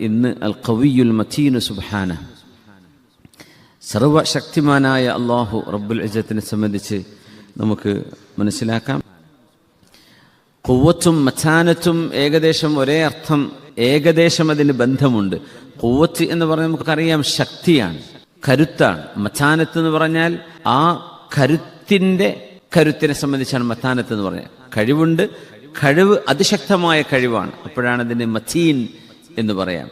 ഇന്ന് അൽ കവിയുൽ മതീന സുബാന സർവശക്തിമാനായ അള്ളാഹു റബ്ബുൽ ഇജത്തിനെ സംബന്ധിച്ച് നമുക്ക് മനസ്സിലാക്കാം. കൊവ്വത്തും മച്ചാനത്തും ഏകദേശം ഒരേ അർത്ഥം ഏകദേശം അതിന് ബന്ധമുണ്ട്. കൊവ്വത്ത് എന്ന് പറഞ്ഞാൽ നമുക്കറിയാം ശക്തിയാണ് കരുത്താണ്. മച്ചാനത്ത് എന്ന് പറഞ്ഞാൽ ആ കരുത്തിന്റെ കരുത്തിനെ സംബന്ധിച്ചാണ് മത്താനത്ത് എന്ന് പറഞ്ഞത്. കഴിവുണ്ട് കഴിവ് അതിശക്തമായ കഴിവാണ്. അപ്പോഴാണ് അതിന് മത്തീൻ എന്ന് പറയാം.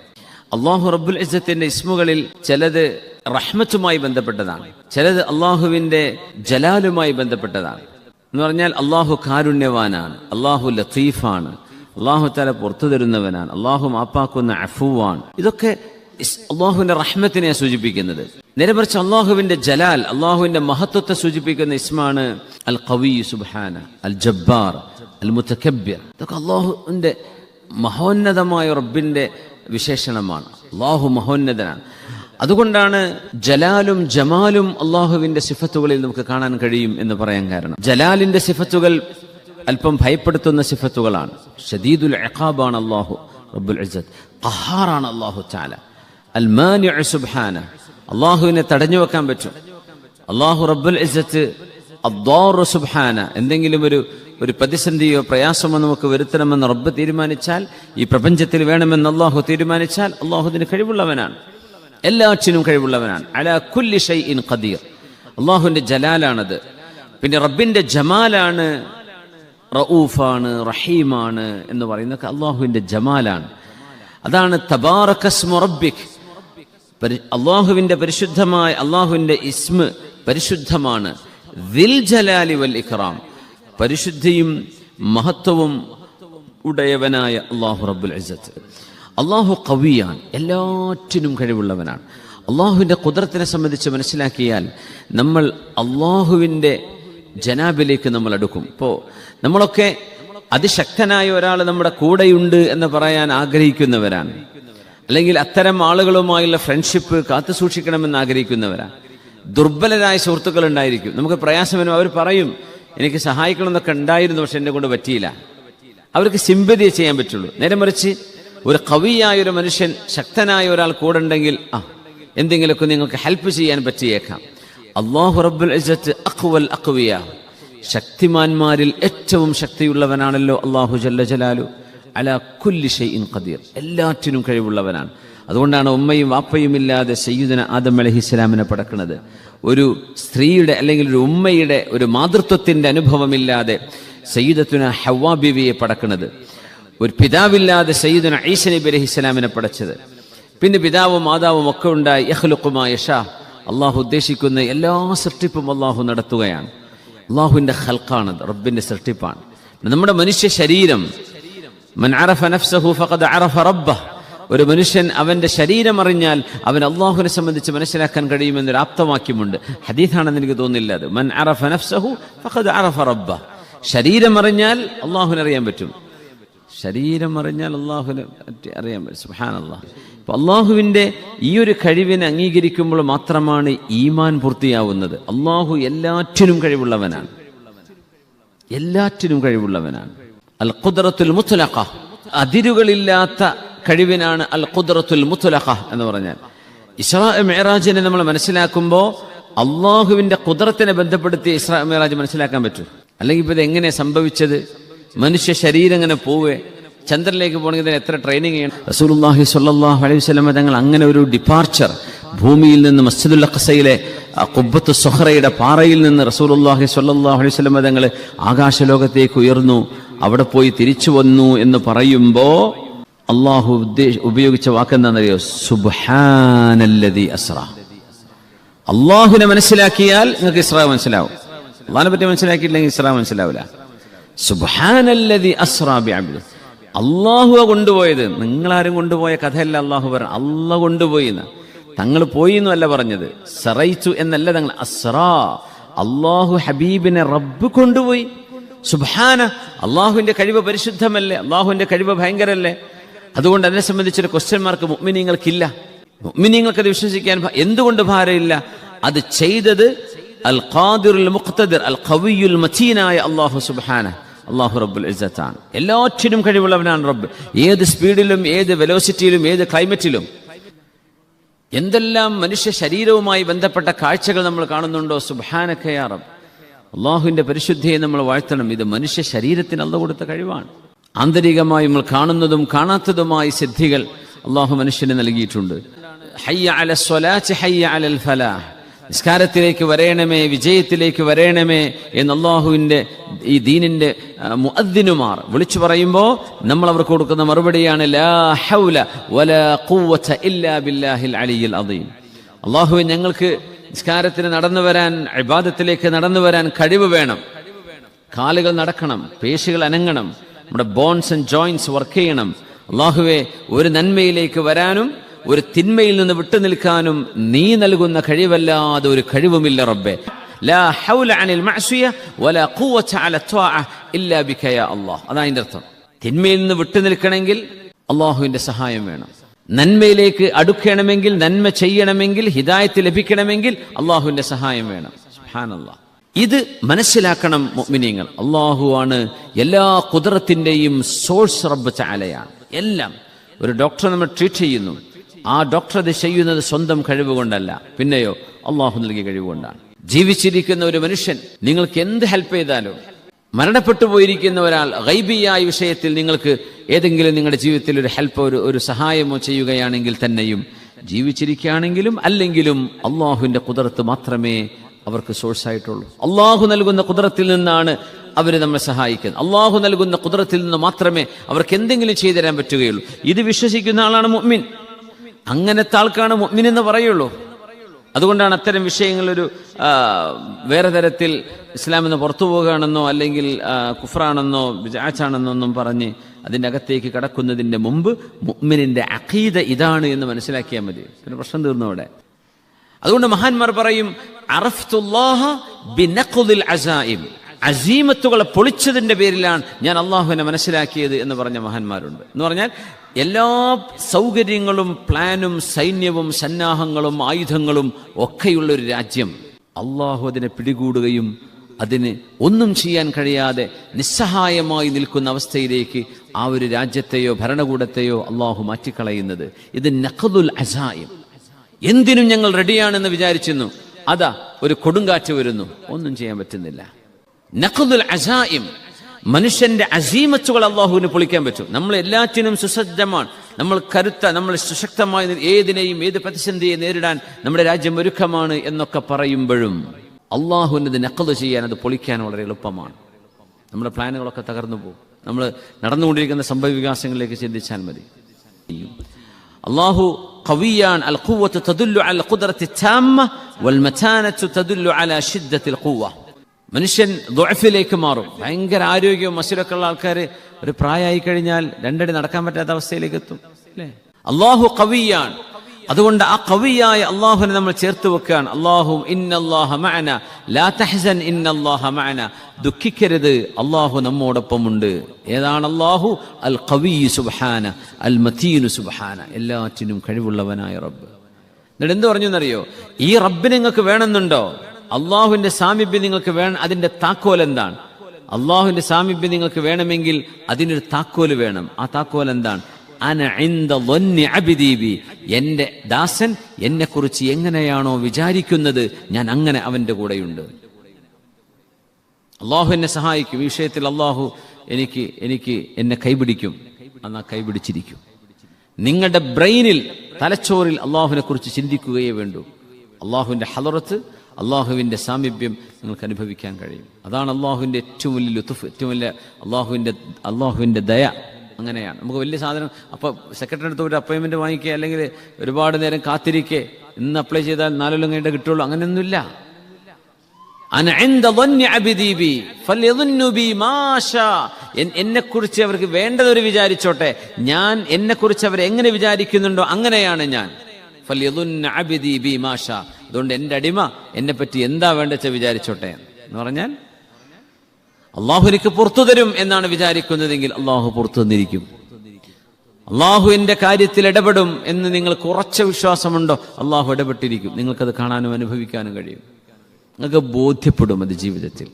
അള്ളാഹു റബ്ബുൽ ഇസത്തിന്റെ ഇസ്മുകളിൽ ചിലത് റഹ്മത്തുമായി ബന്ധപ്പെട്ടതാണ്. ചിലത് അള്ളാഹുവിന്റെ ജലാലുമായി ബന്ധപ്പെട്ടതാണ്. എന്ന് പറഞ്ഞാൽ അള്ളാഹു കാരുണ്യവാനാണ് അള്ളാഹു ലത്തീഫാണ് അള്ളാഹു തല പുറത്തു തരുന്നവനാണ് അള്ളാഹു മാപ്പാക്കുന്ന അഫുവാണ്. ഇതൊക്കെ അള്ളാഹുവിന്റെ റഹ്മത്തിനെ സൂചിപ്പിക്കുന്നത്. നേരെ മറിച്ച് അള്ളാഹുവിന്റെ ജലാൽ അള്ളാഹുവിന്റെ മഹത്വത്തെ സൂചിപ്പിക്കുന്ന ഇസ്മാണ് അൽ കവി സുബാന അൽ ജബ്ബാർ അൽ മുത്തക്കബ്യർ ഇതൊക്കെ അള്ളാഹുവിന്റെ മഹോന്നതമായ റബ്ബിന്റെ വിശേഷണമാണ്. അള്ളാഹു മഹോന്നതനാണ്. അതുകൊണ്ടാണ് ജലാലും ജമാലും അള്ളാഹുവിന്റെ സിഫത്തുകളിൽ നമുക്ക് കാണാൻ കഴിയും എന്ന് പറയാൻ കാരണം. ജലാലിന്റെ സിഫത്തുകൾ അല്പം ഭയപ്പെടുത്തുന്ന സിഫത്തുകളാണ്. ഷദീദുൽ അഖാബാണ് അള്ളാഹു റബ്ബുൽ ഇസ്സത്ത്. ഖഹാറാണ് അള്ളാഹു ചാല അൽ മാനിഉ സുബ്ഹാന അള്ളാഹുവിനെ തടഞ്ഞു വെക്കാൻ പറ്റും. അള്ളാഹു റബ്ബുൽ ഇസ്സത്ത് അദ്ദാറു സുബ്ഹാന. എന്തെങ്കിലും ഒരു ഒരു പ്രതിസന്ധിയോ പ്രയാസമോ നമുക്ക് വരുത്തണമെന്ന് റബ്ബ് തീരുമാനിച്ചാൽ ഈ പ്രപഞ്ചത്തിൽ വേണമെന്ന് അള്ളാഹു തീരുമാനിച്ചാൽ അള്ളാഹുദിന് കഴിവുള്ളവനാണ്. എല്ലാറ്റിനും കഴിവുള്ളവനാണ്. അല കുല്ലി ഷൈ ഇൻ ഖദീർ. അള്ളാഹുവിന്റെ ജലാലാണത്. പിന്നെ റബ്ബിന്റെ ജമാലാണ്. റഊഫാണ് റഹീമാണ് എന്ന് പറയുന്ന അള്ളാഹുവിന്റെ ജമാലാണ്. അതാണ് തബാറക്കസ് മൊറബിക് അള്ളാഹുവിന്റെ പരിശുദ്ധമായ അള്ളാഹുവിന്റെ ഇസ്മ പരിശുദ്ധമാണ്. ദിൽ ജലാലി വൽ ഇഖ്റാം പരിശുദ്ധിയും മഹത്വവും ഉടയവനായ അള്ളാഹു റബ്ബുൽ അള്ളാഹു കവിയാണ് എല്ലാറ്റിനും കഴിവുള്ളവനാണ്. അള്ളാഹുവിന്റെ കുതിരത്തിനെ സംബന്ധിച്ച് മനസ്സിലാക്കിയാൽ നമ്മൾ അള്ളാഹുവിന്റെ ജനാബിലേക്ക് നമ്മൾ അടുക്കും. ഇപ്പോൾ നമ്മളൊക്കെ അതിശക്തനായ ഒരാൾ നമ്മുടെ കൂടെയുണ്ട് എന്ന് പറയാൻ ആഗ്രഹിക്കുന്നവരാണ്. അല്ലെങ്കിൽ അത്തരം ആളുകളുമായുള്ള ഫ്രണ്ട്ഷിപ്പ് കാത്തു സൂക്ഷിക്കണമെന്ന് ആഗ്രഹിക്കുന്നവരാണ്. ദുർബലരായ സുഹൃത്തുക്കൾ ഉണ്ടായിരിക്കും. നമുക്ക് പ്രയാസം വരും അവർ പറയും എനിക്ക് സഹായിക്കണമെന്നൊക്കെ ഉണ്ടായിരുന്നു പക്ഷെ എന്നെ കൊണ്ട് പറ്റിയില്ല. അവർക്ക് സിമ്പതിയെ ചെയ്യാൻ പറ്റുള്ളൂ. നേരെ മറിച്ച് ഒരു കവിയായ ഒരു മനുഷ്യൻ ശക്തനായ ഒരാൾ കൂടെ ഉണ്ടെങ്കിൽ ആ എന്തെങ്കിലുമൊക്കെ നിങ്ങൾക്ക് ഹെൽപ്പ് ചെയ്യാൻ പറ്റിയേക്കാം. അള്ളാഹു റബ്ബുൽ അഖ്വൽ അഖ്വിയ. ശക്തിമാന്മാരിൽ ഏറ്റവും ശക്തിയുള്ളവനാണല്ലോ അള്ളാഹു ജല്ല ജലാലു. അല കുല്ലി ഷൈഇൻ ഖദീർ. എല്ലാറ്റിനും കഴിവുള്ളവനാണ്. അതുകൊണ്ടാണ് ഉമ്മയും വാപ്പയും ഇല്ലാതെ സയ്യിദന ആദം അലഹിസ്സലാമിനെ പടക്കുന്നത് ഒരു സ്ത്രീയുടെ അല്ലെങ്കിൽ ഒരു ഉമ്മയുടെ ഒരു മാതൃത്വത്തിന്റെ അനുഭവമില്ലാതെ സയ്യിദത്തുന ഹവ്വാ ബിവിയെ പടക്കുന്നത് ഒരു പിതാവില്ലാതെ സയ്യിദുന ഈസ നബി അലഹിസ്സലാമിനെ പടച്ചത്. പിന്നെ പിതാവും മാതാവും ഒക്കെ ഉണ്ടായി യഹ്ലുക്കുമാ ഷാ അള്ളാഹു ഉദ്ദേശിക്കുന്ന എല്ലാ സൃഷ്ടിപ്പും അള്ളാഹു നടത്തുകയാണ്. അള്ളാഹുവിന്റെ ഹൽക്കാണ് റബ്ബിന്റെ സൃഷ്ടിപ്പാണ് നമ്മുടെ മനുഷ്യ ശരീരം മൻ അറഫ നഫ്സഹു ഫഖദ് അറഫ ഒരു മനുഷ്യൻ അവന്റെ ശരീരം അറിഞ്ഞാൽ അവൻ അള്ളാഹുവിനെ സംബന്ധിച്ച് മനസ്സിലാക്കാൻ കഴിയുമെന്നൊരു ആപ്തവാക്യമുണ്ട്. ഹദീഥാണെന്ന് എനിക്ക് തോന്നില്ല അത്. മൻ അറഫ നഫ്സഹു ഫഖദ് അറഫ റബ്ബ. ശരീരം അറിഞ്ഞാൽ അള്ളാഹുവിനെ അറിയാൻ പറ്റും. ശരീരം അറിഞ്ഞാൽ അള്ളാഹുവിനെ പറ്റി അറിയാൻ പറ്റും. സുഹാൻ അള്ളാഹ് അപ്പൊ അള്ളാഹുവിന്റെ ഈ ഒരു കഴിവിനെ അംഗീകരിക്കുമ്പോൾ മാത്രമാണ് ഈമാൻ പൂർത്തിയാവുന്നത്. അള്ളാഹു എല്ലാറ്റിനും കഴിവുള്ളവനാണ്. എല്ലാറ്റിനും കഴിവുള്ളവനാണ്. അൽ ഖുദ്റത്തുൽ മുത്തലഖ അതിരുകളില്ലാത്ത കഴിവിനാണ് അൽ ഖുദ്റത്തുൽ മുത്തലഖ എന്ന് പറഞ്ഞാൽ. ഇസ്രാ മെഹറാജിനെ നമ്മൾ മനസ്സിലാക്കുമ്പോൾ അള്ളാഹുവിന്റെ കുതിരത്തിനെ ബന്ധപ്പെടുത്തി ഇസ്രാ മെഹറാജ് മനസ്സിലാക്കാൻ പറ്റും. അല്ലെങ്കിൽ ഇപ്പൊ ഇത് എങ്ങനെ സംഭവിച്ചത്? മനുഷ്യ ശരീരം എങ്ങനെ പോവേ ചന്ദ്രനിലേക്ക് പോകണമെങ്കിൽ ഇതിന് എത്ര ട്രെയിനിങ് ചെയ്യണം? റസൂലുള്ളാഹി സ്വല്ലല്ലാഹു അലൈഹി വസല്ലം തങ്ങൾ അങ്ങനെ ഒരു ഡിപ്പാർച്ചർ ഭൂമിയിൽ നിന്ന് മസ്ജിദുൽ അഖ്സയിലെ കുബത്ത് സൊഹറയുടെ പാറയിൽ നിന്ന് റസൂലുള്ളാഹി സ്വല്ലല്ലാഹു അലൈഹി വസല്ലം തങ്ങൾ ആകാശലോകത്തേക്ക് ഉയർന്നു അവിടെ പോയി തിരിച്ചു വന്നു എന്ന് പറയുമ്പോ അള്ളാഹു ഉദ്ദേശ ഉപയോഗിച്ച വാക്കെന്താണെന്നറിയോ സുബാനല്ലതി അസ്ര അള്ളാഹുവിനെ മനസ്സിലാക്കിയാൽ നിങ്ങൾക്ക് ഇസ്ര മനസ്സിലാവും. അള്ളാഹിനെ പറ്റി മനസ്സിലാക്കിയില്ലെങ്കിൽ ഇസ്ര മനസ്സിലാവില്ല സുബ്ഹാനല്ലദി അസ്രാ ബിഅബ്ദി. അള്ളാഹുവ കൊണ്ടുപോയത്. നിങ്ങളാരും കൊണ്ടുപോയ കഥയല്ല അള്ളാഹു പറഞ്ഞു. അല്ല കൊണ്ടുപോയി തങ്ങൾ പോയി എന്നല്ല പറഞ്ഞത്. സറയിച്ചു എന്നല്ല തങ്ങൾ. അസ്രാ അള്ളാഹു ഹബീബിനെ റബ്ബ് കൊണ്ടുപോയി. സുബാന അള്ളാഹുവിന്റെ കഴിവ് പരിശുദ്ധമല്ലേ? അള്ളാഹുവിന്റെ കഴിവ് ഭയങ്കരല്ലേ? അതുകൊണ്ട് അതിനെ സംബന്ധിച്ചൊരു ക്വസ്റ്റ്യൻ മാർക്ക് മുഅ്മിനീങ്ങൾക്കില്ല. മുഅ്മിനീങ്ങൾക്ക് അത് വിശ്വസിക്കാൻ എന്തുകൊണ്ട് ഭാരമില്ല? അത് ചെയ്തത് അൽ ഖാദിറുൽ മുഖ്തദിർ അൽ ഖവിയുൽ മതീനായ അള്ളാഹു സുബ്ഹാന അള്ളാഹു റബ്ബുൽ ഇസ്സത്താണ്. എല്ലാറ്റിനും കഴിവുള്ളവനാണ് റബ്ബ്. ഏത് സ്പീഡിലും ഏത് വെലോസിറ്റിയിലും ഏത് ക്ലൈമറ്റിലും എന്തെല്ലാം മനുഷ്യ ശരീരവുമായി ബന്ധപ്പെട്ട കാഴ്ചകൾ നമ്മൾ കാണുന്നുണ്ടോ? സുബാനക്കയാറം അള്ളാഹുവിന്റെ പരിശുദ്ധിയെ നമ്മൾ വാഴ്ത്തണം. ഇത് മനുഷ്യ ശരീരത്തിന് അല്ല കൊടുത്ത കഴിവാണ്. ആന്തരികമായി നമ്മൾ കാണുന്നതും കാണാത്തതുമായ സിദ്ധികൾ അള്ളാഹു മനുഷ്യന് നൽകിയിട്ടുണ്ട്. ഹയ്യ ഹയ്യ അലൽ ഫലാഹ് നിസ്കാരത്തിലേക്ക് വരയണമേ വിജയത്തിലേക്ക് വരയണമേ എന്ന് അള്ളാഹുവിന്റെ ഈ ദീനിന്റെ മുഅദ്ദിനുമാർ വിളിച്ചു പറയുമ്പോൾ നമ്മൾ അവർക്ക് കൊടുക്കുന്ന മറുപടിയാണ് ലാ ഹൗല ഖുവത ഇല്ലാ ബില്ലാഹിൽ ഞങ്ങൾക്ക് നിസ്കാരത്തിന് നടന്നു വരാൻ ഇബാദത്തിലേക്ക് നടന്നു വരാൻ കഴിവ് വേണം. കാലുകൾ നടക്കണം പേശികൾ അനങ്ങണം. നമ്മുടെ ബോൺസ് ആൻഡ് ജോയിൻസ് വർക്ക് ചെയ്യണം. അള്ളാഹുവെ ഒരു നന്മയിലേക്ക് വരാനും ഒരു തിന്മയിൽ നിന്ന് വിട്ടു നിൽക്കാനും നീ നൽകുന്ന കഴിവല്ലാതെ ഒരു കഴിവുമില്ല റബ്ബെ. ലാ ഹൗല അനിൽ മഅസിയ വലാ ഖുവത അല ത്വാഅ ഇല്ലാ ബിക യാ അല്ലാഹ് അതാ അർത്ഥം. തിന്മയിൽ നിന്ന് വിട്ടുനിൽക്കണമെങ്കിൽ അള്ളാഹുവിന്റെ സഹായം വേണം. നന്മയിലേക്ക് അടുക്കണമെങ്കിൽ നന്മ ചെയ്യണമെങ്കിൽ ഹിദായത്ത് ലഭിക്കണമെങ്കിൽ അള്ളാഹുവിന്റെ സഹായം വേണം. സുബ്ഹാനല്ലാഹ് ഇത് മനസ്സിലാക്കണം മുഅ്മിനീങ്ങൾ. അള്ളാഹുവാണ് എല്ലാ കുതിരത്തിന്റെയും സോഴ്സ് റബ്ബ് ചാലയാണ്. എല്ലാം. ഒരു ഡോക്ടറെ നമ്മൾ ട്രീറ്റ് ചെയ്യുന്നു. ആ ഡോക്ടർ അത് ചെയ്യുന്നത് സ്വന്തം കഴിവ് കൊണ്ടല്ല. പിന്നെയോ അള്ളാഹു നൽകിയ കഴിവുകൊണ്ടാണ് ജീവിച്ചിരിക്കുന്ന ഒരു മനുഷ്യൻ നിങ്ങൾക്ക് എന്ത് ഹെൽപ്പ് ചെയ്താലും മരണപ്പെട്ടു പോയിരിക്കുന്ന ഒരാൾ ഗൈബിയായ വിഷയത്തിൽ നിങ്ങൾക്ക് ഏതെങ്കിലും നിങ്ങളുടെ ജീവിതത്തിൽ ഒരു ഹെൽപ്പ് ഒരു ഒരു സഹായമോ ചെയ്യുകയാണെങ്കിൽ തന്നെയും ജീവിച്ചിരിക്കുകയാണെങ്കിലും അല്ലെങ്കിലും അള്ളാഹുവിന്റെ കുതിർത്ത് മാത്രമേ അവർക്ക് സോഴ്സ് ആയിട്ടുള്ളൂ. അള്ളാഹു നൽകുന്ന കുതിരത്തിൽ നിന്നാണ് അവർ നമ്മെ സഹായിക്കുന്നത്. അള്ളാഹു നൽകുന്ന കുതിരത്തിൽ നിന്ന് മാത്രമേ അവർക്ക് എന്തെങ്കിലും ചെയ്തു തരാൻ പറ്റുകയുള്ളൂ. ഇത് വിശ്വസിക്കുന്ന ആളാണ് മുഅ്മിൻ. അങ്ങനത്തെ ആൾക്കാണ് മുഅ്മിൻ എന്ന് പറയുള്ളൂ. അതുകൊണ്ടാണ് അത്തരം വിഷയങ്ങളൊരു വേറെ തരത്തിൽ ഇസ്ലാം എന്ന് പുറത്തു പോകുകയാണെന്നോ അല്ലെങ്കിൽ കുഫറാണെന്നോ ബിജാച്ചാണെന്നോ ഒന്നും പറഞ്ഞ് അതിന്റെ അകത്തേക്ക് കടക്കുന്നതിന്റെ മുമ്പ് മുഅ്മിനിന്റെ അഖീദ ഇതാണ് എന്ന് മനസ്സിലാക്കിയാൽ മതി. പിന്നെ പ്രശ്നം തീർന്നു അവിടെ. അതുകൊണ്ട് മഹാന്മാർ പറയും അസീമത്തുകളെ പൊളിച്ചതിന്റെ പേരിലാണ് ഞാൻ അള്ളാഹുവിനെ മനസ്സിലാക്കിയത് എന്ന് പറഞ്ഞ മഹാന്മാരുണ്ട്. എന്ന് പറഞ്ഞാൽ എല്ലാ സൗകര്യങ്ങളും പ്ലാനും സൈന്യവും സന്നാഹങ്ങളും ആയുധങ്ങളും ഒക്കെയുള്ള ഒരു രാജ്യം. അള്ളാഹു അതിനെ പിടികൂടുകയും അതിന് ഒന്നും ചെയ്യാൻ കഴിയാതെ നിസ്സഹായമായി നിൽക്കുന്ന അവസ്ഥയിലേക്ക് ആ ഒരു രാജ്യത്തെയോ ഭരണകൂടത്തെയോ അള്ളാഹു മാറ്റിക്കളയുന്നത്. ഇത് നഖദുൽ അസായം. എന്തിനും ഞങ്ങൾ റെഡിയാണെന്ന് വിചാരിച്ചിരുന്നു. അതാ ഒരു കൊടുങ്കാറ്റ് വരുന്നു. ഒന്നും ചെയ്യാൻ പറ്റുന്നില്ല. നഖുദുൽ അസായിം മനുഷ്യന്റെ അസീമച്ചുകൾ അള്ളാഹുവിന് പൊളിക്കാൻ പറ്റും. നമ്മൾ എല്ലാറ്റിനും സുസജ്ജമാണ്. നമ്മൾ കരുത്ത നമ്മൾ സുശക്തമായി ഏതിനെയും ഏത് പ്രതിസന്ധിയെ നേരിടാൻ നമ്മുടെ രാജ്യം ഒരുക്കമാണ് എന്നൊക്കെ പറയുമ്പോഴും അള്ളാഹുവിനത് നക്കത് ചെയ്യാൻ അത് പൊളിക്കാൻ വളരെ എളുപ്പമാണ്. നമ്മുടെ പ്ലാനുകളൊക്കെ തകർന്നു പോകും. നമ്മൾ നടന്നുകൊണ്ടിരിക്കുന്ന സംഭവ വികാസങ്ങളിലേക്ക് ചിന്തിച്ചാൽ മതി. അള്ളാഹു കവിയാണ് അൽ ഖുവത്ത് തദുല്ലു അൽ ഖുദ്റത്തി വൽ മതാനത്തു തദുല്ലു അല ഷിദ്ദത്തിൽ ഖുവ മനുഷ്യൻ ദുഅഫിലേക്ക് മാറും. ഭയങ്കര ആരോഗ്യവും മസിലൊക്കെ ഉള്ള ആൾക്കാർ ഒരു പ്രായമായി കഴിഞ്ഞാൽ രണ്ടടി നടക്കാൻ പറ്റാത്ത അവസ്ഥയിലേക്ക് എത്തും. അല്ലേ? അള്ളാഹു കവിയാണ് അതുകൊണ്ട് ആ കവിയായ അള്ളാഹുവിനെ നമ്മൾ ചേർത്ത് വെക്കുകയാണ്. അള്ളാഹു ഇന്നല്ലാഹ മഅന. ലാ തഹ്സൻ ഇന്നല്ലാഹ മഅന. ദുഃഖിക്കരുത്. അള്ളാഹു നമ്മോടൊപ്പമുണ്ട്. ഏതാണ് അള്ളാഹു? അൽ കവി സുബ്ഹാന. അൽ മതീനു സുബ്ഹാന. എല്ലാറ്റിനും കഴിവുള്ളവനായ റബ്ബ്. എന്നിട്ട് എന്ത് പറഞ്ഞു എന്നറിയോ ഈ റബ്ബിനെ നിങ്ങൾക്ക് വേണമെന്നുണ്ടോ? അള്ളാഹുവിന്റെ സാമീപ്യം നിങ്ങൾക്ക് വേണം അതിന്റെ താക്കോൽ എന്താണ്? അള്ളാഹുവിന്റെ സാമീപ്യം നിങ്ങൾക്ക് വേണമെങ്കിൽ അതിനൊരു താക്കോൽ വേണം. ആ താക്കോൽ എന്താണ്? എന്റെ ദാസൻ എന്നെ കുറിച്ച് എങ്ങനെയാണോ വിചാരിക്കുന്നത്? ഞാൻ അങ്ങനെ അവന്റെ കൂടെയുണ്ട്. അള്ളാഹു എന്നെ സഹായിക്കും. ഈ വിഷയത്തിൽ അള്ളാഹു എനിക്ക് എനിക്ക് എന്നെ കൈപിടിക്കും. എന്നാ കൈപിടിച്ചിരിക്കും. നിങ്ങളുടെ ബ്രെയിനിൽ തലച്ചോറിൽ അള്ളാഹുവിനെ കുറിച്ച് ചിന്തിക്കുകയേ വേണ്ടൂ. അള്ളാഹുവിന്റെ ഹലറത്ത് അള്ളാഹുവിന്റെ സാമീപ്യം നിങ്ങൾക്ക് അനുഭവിക്കാൻ കഴിയും. അതാണ് അള്ളാഹുവിന്റെ ഏറ്റവും വലിയ ലുത്തുഫ് ഏറ്റവും വലിയ അള്ളാഹുവിന്റെ അള്ളാഹുവിന്റെ ദയ. അങ്ങനെയാണ്. നമുക്ക് വലിയ സാധനം അപ്പോൾ സെക്രട്ടറി അടുത്ത് ഒരു അപ്പോയിൻമെന്റ് വാങ്ങിക്കുക അല്ലെങ്കിൽ ഒരുപാട് നേരം കാത്തിരിക്കുക ഇന്ന് അപ്ലൈ ചെയ്താൽ നാലോലം കഴിഞ്ഞിട്ട് കിട്ടുള്ളൂ. അങ്ങനെയൊന്നുമില്ല. എന്നെ കുറിച്ച് അവർക്ക് വേണ്ടതൊരു വിചാരിച്ചോട്ടെ. ഞാൻ എന്നെ കുറിച്ച് അവർ എങ്ങനെ വിചാരിക്കുന്നുണ്ടോ അങ്ങനെയാണ് ഞാൻ. അതുകൊണ്ട് എന്റെ അടിമ എന്നെ പറ്റി എന്താ വേണ്ടെച്ച വിചാരിച്ചോട്ടെ എന്ന് പറഞ്ഞാൽ അള്ളാഹു എനിക്ക് പുറത്തു തരും എന്നാണ് വിചാരിക്കുന്നതെങ്കിൽ അള്ളാഹു പുറത്തു തന്നിരിക്കും. അള്ളാഹു എന്റെ കാര്യത്തിൽ ഇടപെടും എന്ന് നിങ്ങൾക്ക് ഉറച്ച വിശ്വാസമുണ്ടോ? അള്ളാഹു ഇടപെട്ടിരിക്കും. നിങ്ങൾക്കത് കാണാനും അനുഭവിക്കാനും കഴിയും. നിങ്ങൾക്ക് ബോധ്യപ്പെടും അത് ജീവിതത്തിൽ.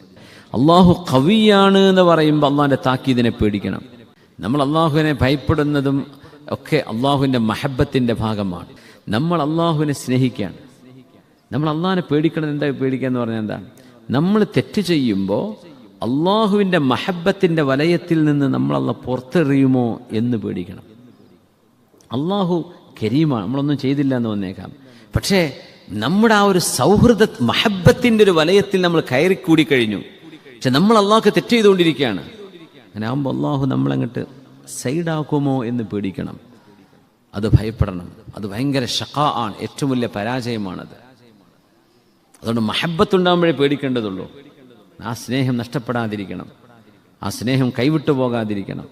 അള്ളാഹു കവിയാണ് എന്ന് പറയുമ്പോൾ അള്ളാഹിന്റെ താക്കീതിനെ പേടിക്കണം. നമ്മൾ അള്ളാഹുവിനെ ഭയപ്പെടുന്നതും ഒക്കെ അള്ളാഹുവിന്റെ മഹബത്തിന്റെ ഭാഗമാണ്. നമ്മൾ അള്ളാഹുവിനെ സ്നേഹിക്കുകയാണ്. നമ്മൾ അള്ളാഹിനെ പേടിക്കണം എന്താ? പേടിക്കുക എന്ന് പറഞ്ഞാൽ എന്താ? നമ്മൾ തെറ്റ് ചെയ്യുമ്പോൾ അള്ളാഹുവിന്റെ മഹബത്തിന്റെ വലയത്തിൽ നിന്ന് അള്ള പുറത്തെറിയുമോ എന്ന് പേടിക്കണം. അള്ളാഹു കരീമാണ് നമ്മളൊന്നും ചെയ്തില്ല എന്ന് വന്നേക്കാം. പക്ഷേ നമ്മുടെ ആ ഒരു സൗഹൃദ മഹബത്തിന്റെ ഒരു വലയത്തിൽ നമ്മൾ കയറി കൂടി കഴിഞ്ഞു. പക്ഷെ നമ്മൾ അള്ളാഹ്ക്ക് തെറ്റ് ചെയ്തുകൊണ്ടിരിക്കുകയാണ്. അങ്ങനെ ആകുമ്പോൾ അള്ളാഹു നമ്മളങ്ങോട്ട് സൈഡാക്കുമോ എന്ന് പേടിക്കണം. അത് ഭയപ്പെടണം. അത് ഭയങ്കര ഷക്കാ ആണ്. ഏറ്റവും വലിയ പരാജയമാണത്. അതുകൊണ്ട് മഹബത്തുണ്ടാകുമ്പോഴേ പേടിക്കേണ്ടതുള്ളൂ. ആ സ്നേഹം നഷ്ടപ്പെടാതിരിക്കണം. ആ സ്നേഹം കൈവിട്ടു പോകാതിരിക്കണം